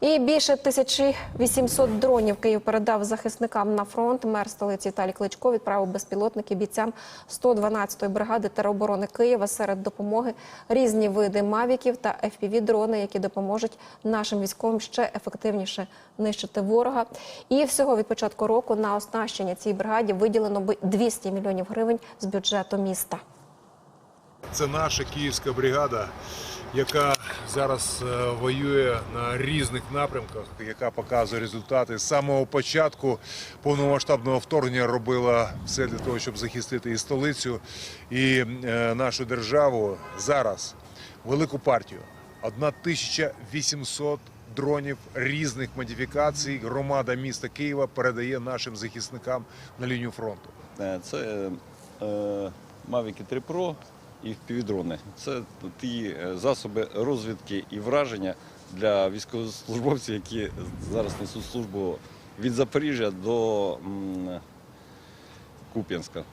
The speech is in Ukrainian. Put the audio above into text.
І більше 1800 дронів Київ передав захисникам на фронт. Мер столиці Віталій Кличко відправив безпілотники бійцям 112-ї бригади тероборони Києва. Серед допомоги різні види мавіків та fpv дрони, які допоможуть нашим військовим ще ефективніше нищити ворога. І всього від початку року на оснащення цій бригаді виділено би 200 мільйонів гривень з бюджету міста. Це наша київська бригада, яка зараз е, воює на різних напрямках, яка показує результати. З самого початку повномасштабного вторгнення робила все для того, щоб захистити і столицю, і е, нашу державу. Зараз велику партію 1800 дронів різних модифікацій. Громада міста Києва передає нашим захисникам на лінію фронту. Е, Це Mavic 3 Pro і впівдрони. Це ті е, засоби розвідки і враження для військовослужбовців, які зараз несуть службу від Запоріжжя до Куп'янська.